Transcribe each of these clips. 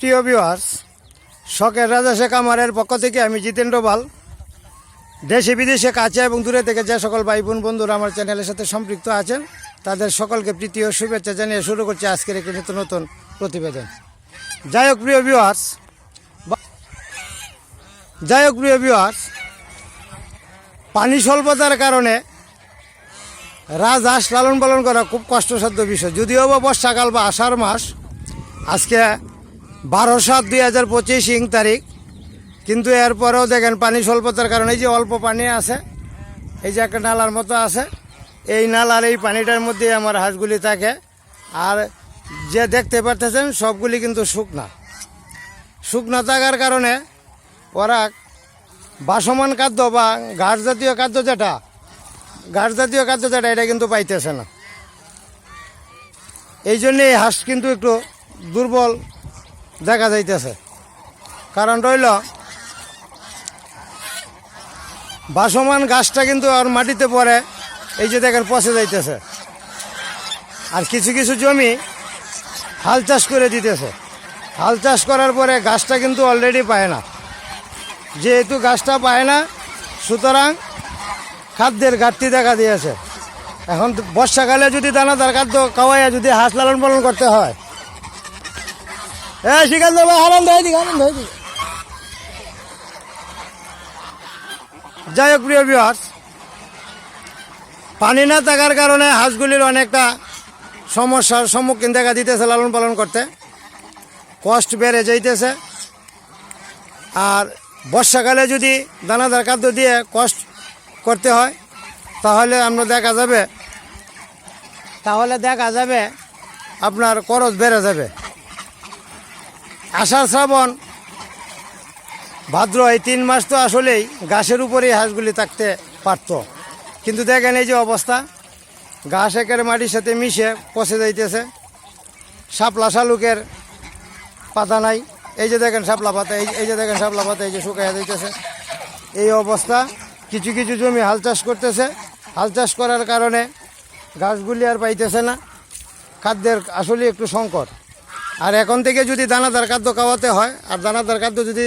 প্রিয় ভিউয়ার্স শখের রাজা শেখ আমারের পক্ষ থেকে আমি জিতেন্দ্র পাল। দেশে, বিদেশে, কাছে এবং দূরে থেকে যে সকল ভাই বোন বন্ধুরা আমার চ্যানেলের সাথে সম্পৃক্ত আছেন, তাদের সকলকে প্রীতি ও শুভেচ্ছা জানিয়ে শুরু করছি আজকের একটি নতুন নতুন প্রতিবেদন। যাই হোক, প্রিয় ভিউয়ার্স বা- যাই হোক, প্রিয় ভিউয়ার্স পানি স্বল্পতার কারণে রাজহাঁস লালন পালন করা খুব কষ্টসাধ্য বিষয়। যদিও বা বর্ষাকাল বা আষাঢ় মাস, আজকে বারো সাত দুই হাজার পঁচিশ ইং তারিখ। কিন্তু এরপরেও দেখেন পানি স্বল্পতার কারণে এই যে অল্প পানি আছে, এই যে একটা নালার মতো আছে, এই নালার এই পানিটার মধ্যে আমার হাঁসগুলি থাকে। আর যে দেখতে পারতেছেন, সবগুলি কিন্তু শুকনা। শুকনা থাকার কারণে ওরা বাসমান খাদ্য বা ঘাস জাতীয় খাদ্য যেটা, ঘাস জাতীয় খাদ্য যেটা, এটা কিন্তু পাইতেছে না। এই জন্যে এই হাঁস কিন্তু একটু দুর্বল। দেখা যাইতেছে। কারণ রইল বাসমান গাছটা কিন্তু আর মাটিতে পড়ে, এই যে দেখেন পচে যাইতেছে। আর কিছু কিছু জমি হাল চাষ করে দিতেছে। হাল চাষ করার পরে গাছটা কিন্তু অলরেডি পায় না। যেহেতু গাছটা পায় না, সুতরাং খাদ্যের ঘাটতি দেখা দিয়েছে। এখন বর্ষাকালে যদি দানা দানাদার খাদ্য খাওয়াইয়া যদি হাঁস লালন পালন করতে হয় হ্যাঁ শিকার দেবো, হারান ধরে দিকে, হারান ধরে দিকে। যাই হোক, প্রিয় বিহার্স পানি না থাকার কারণে হাঁসগুলির অনেকটা সমস্যার সম্মুখীন দেখা দিতেছে লালন পালন করতে। কষ্ট বেড়ে যাইতেছে। আর বর্ষাকালে যদি দানাদার খাদ্য দিয়ে কষ্ট করতে হয়, তাহলে আমরা দেখা যাবে, তাহলে দেখা যাবে আপনার খরচ বেড়ে যাবে। আষাঢ় শ্রাবণ। ভাদ্র এই তিন মাস তো আসলেই গাছের উপরেই হাঁসগুলি থাকতে পারতো। কিন্তু দেখেন এই যে অবস্থা, ঘাস একের মাটির সাথে মিশে পচে যাইতেছে। শাপলা শালুকের পাতা নাই। এই যে দেখেন শাপলা পাতা, এই যে দেখেন শাপলা পাতা, এই যে শুকাইয়া যাইতেছে। এই অবস্থা, কিছু কিছু জমি হাল চাষ করতেছে। হাল চাষ করার কারণে গাছগুলি আর পাইতেছে না। খাদ্যের আসলে একটু সংকট। আর এখন থেকে যদি দানা দানাদার খাদ্য খাওয়াতে হয়, আর দানা দানাদার খাদ্য যদি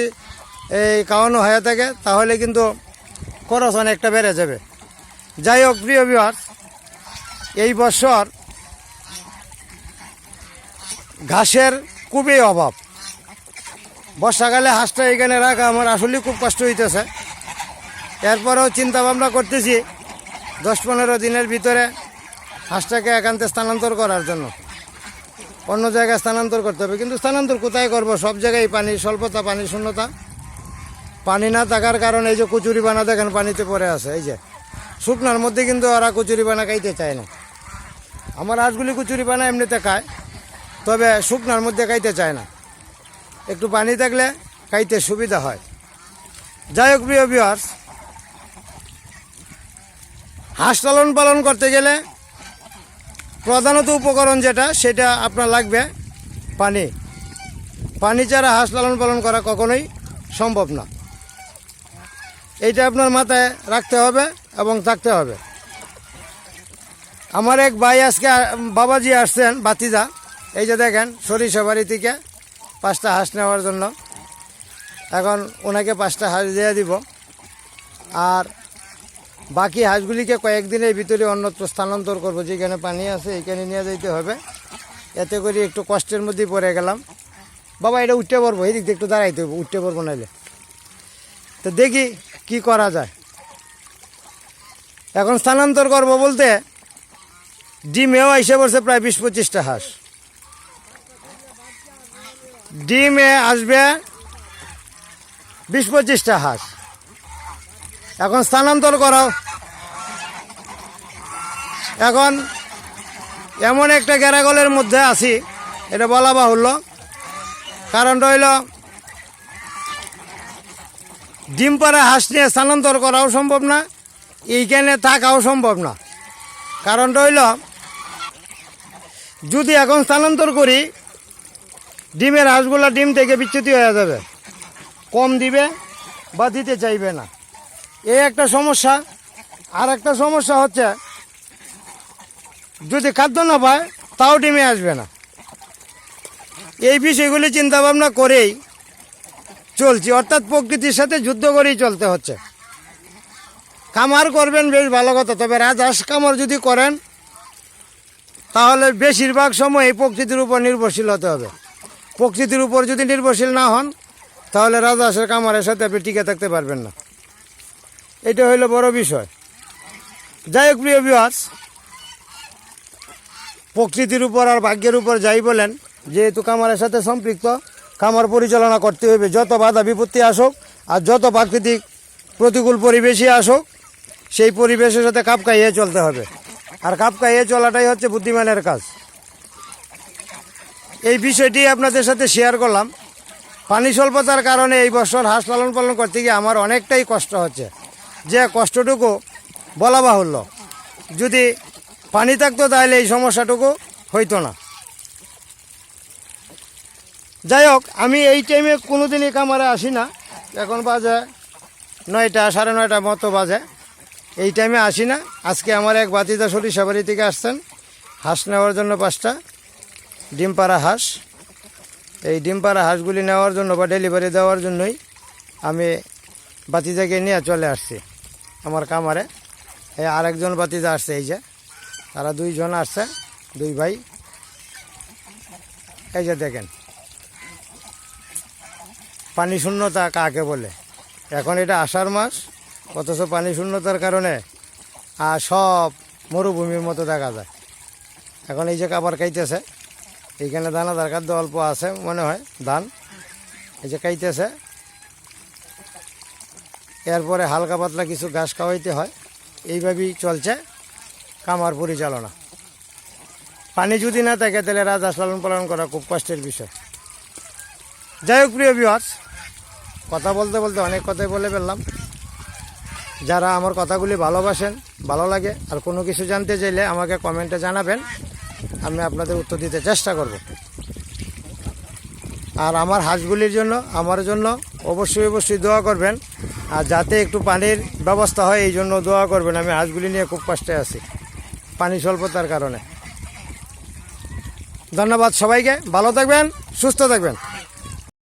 এই খাওয়ানো হয়ে থাকে, তাহলে কিন্তু খরচ অনেকটা বেড়ে যাবে। যাই হোক, প্রিয় বিহার এই বছর ঘাসের খুবই অভাব। বর্ষাকালে হাঁসটা এখানে রাখা আমার আসলেই খুব কষ্ট হইতেছে। এরপরেও চিন্তা ভাবনা করতেছি দশ পনেরো দিনের ভিতরে হাঁসটাকে একান্তে স্থানান্তর করার জন্য। অন্য জায়গায় স্থানান্তর করতে হবে। কিন্তু স্থানান্তর কোথায় করব? সব জায়গায় পানি, স্বল্পতা পানি, শূন্যতা। পানি না থাকার কারণে এই যে কচুরি বানা দেখেন, পানিতে পড়ে আছে। এই যে, শুকনার মধ্যে কিন্তু ওরা কচুরি বানা খাইতে চায় না। আমার হাঁসগুলি কচুরি বানা এমনিতে খায়, তবে শুকনার মধ্যে খাইতে চায় না। একটু পানি থাকলে খাইতে সুবিধা হয়। যাই হোক, প্রিয় বিহার্স হাঁস লালন পালন করতে গেলে প্রধানত উপকরণ যেটা, সেটা আপনার লাগবে পানি। পানি ছাড়া হাঁস লালন পালন করা কখনোই সম্ভব না। এইটা আপনার মাথায় রাখতে হবে এবং থাকতে হবে। আমার এক ভাই আজকে, বাবাজি আসছেন বাতিদা। এই যে দেখেন, সরিষা বাড়ি থেকে পাঁচটা হাঁস নেওয়ার জন্য। এখন ওনাকে পাঁচটা হাঁস দিয়ে দিব। আর বাকি হাঁসগুলিকে কয়েকদিনের ভিতরে অন্যত্র স্থানান্তর করব। যেখানে পানি আছে এইখানে নিয়ে যাইতে হবে। এতে করে একটু কষ্টের মধ্যেই পড়ে গেলাম। বাবা, এটা উঠতে পারব? এই দিক দিয়ে একটু দাঁড়াইতে হবে, উঠতে পারব নাইলে। তো দেখি কি করা যায়। এখন স্থানান্তর করব বলতে ডিমেও এসে পড়ছে প্রায় বিশ পঁচিশটা হাঁস। ডিমে আসবে বিশ পঁচিশটা হাঁস। এখন স্থানান্তর করাও। এখন এমন একটা গ্যারাগলের মধ্যে আছি, এটা বলা বাহুল্য। কারণ রইল ডিম পাড়া হাঁস নিয়ে স্থানান্তর করাও সম্ভব না, এইখানে থাকাও সম্ভব না। কারণ রইল যদি এখন স্থানান্তর করি, ডিমের হাঁসগুলো ডিম থেকে বিচ্যুতি হয়ে যাবে। কম দিবে বা দিতে চাইবে না। এই একটা সমস্যা। আর একটা সমস্যা হচ্ছে, যদি খাদ্য না পায়, তাও ডিমে আসবে না। এই বিষয়গুলি চিন্তা ভাবনা করেই চলছি, অর্থাৎ প্রকৃতির সাথে যুদ্ধ করেই চলতে হচ্ছে। খামার করবেন বেশ ভালো কথা, তবে রাজহাঁস খামার যদি করেন, তাহলে বেশিরভাগ সময় এই প্রকৃতির উপর নির্ভরশীল হতে হবে। প্রকৃতির উপর যদি নির্ভরশীল না হন, তাহলে রাজহাঁসের কামারের সাথে আপনি টিকে থাকতে পারবেন না। এটা হইল বড় বিষয়। যাই হোক, প্রিয় বিহাস প্রকৃতির উপর আর ভাগ্যের উপর যাই বলেন, যেহেতু কামারের সাথে সম্পৃক্ত, কামার পরিচালনা করতে হবে যত বাধা বিপত্তি আসুক আর যত প্রাকৃতিক প্রতিকূল পরিবেশই আসুক, সেই পরিবেশের সাথে কাপ খাইয়ে চলতে হবে। আর কাপ খাইয়ে চলাটাই হচ্ছে বুদ্ধিমানের কাজ। এই বিষয়টি আপনাদের সাথে শেয়ার করলাম। পানি স্বল্পতার কারণে এই বছর হাঁস লালন পালন করতে গিয়ে আমার অনেকটাই কষ্ট হচ্ছে। যে কষ্টটুকু বলা বাহুল্য। যদি পানি থাকতো তাহলে এই সমস্যাটুকু হইতো না। যাই হোক, আমি এই টাইমে কোনো দিনই কামারে আসি না। এখন বাজে নয়টা, সাড়ে নয়টা মতো বাজে। এই টাইমে আসি না। আজকে আমার এক বাতিদা সরিষাবাড়ি থেকে আসছেন। হাঁস নেওয়ার জন্য পাঁচটা। ডিম পাড়া হাঁস। এই ডিম পাড়া হাঁসগুলি নেওয়ার জন্য বা ডেলিভারি দেওয়ার জন্যই আমি বাতিজাকে নিয়ে চলে আসছি। আমার কামারে। এই আরেকজন বাতিজা আসছে, এই যে। তারা দুইজন আসছে, দুই ভাই। এই যে দেখেন। পানি শূন্যতা কাকে বলে? এখন এটা আষাঢ় মাস, অথচ পানি শূন্যতার কারণে আর সব মরুভূমির মতো দেখা যায়। এখন এই যে কাবার খাইতেছে, এইখানে দানাদার খাদ্য অল্প আছে মনে হয়, ধান। এই যে খাইতেছে এরপরে হালকা পাতলা কিছু ঘাস খাওয়াইতে হয়। এইভাবেই চলছে কামার পরিচালনা। পানি যদি না থাকে তাহলে রাজহাঁস লালন পালন করা খুব কষ্টের বিষয়। যাই হোক, প্রিয় বিহার কথা বলতে বলতে অনেক কথাই বলে ফেললাম। যারা আমার কথাগুলি ভালোবাসেন, ভালো লাগে, আর কোনো কিছু জানতে চাইলে আমাকে কমেন্টে জানাবেন। আমি আপনাদের উত্তর দিতে চেষ্টা করব। আর আমার হাঁসগুলির জন্য, আমার জন্য অবশ্যই অবশ্যই দোয়া করবেন। আর যাতে একটু পানির ব্যবস্থা হয়, এই জন্য দোয়া করবেন। আমি হাঁসগুলি নিয়ে খুব কষ্টে আছি, পানি স্বল্পতার কারণে। ধন্যবাদ সবাইকে, ভালো থাকবেন, সুস্থ থাকবেন।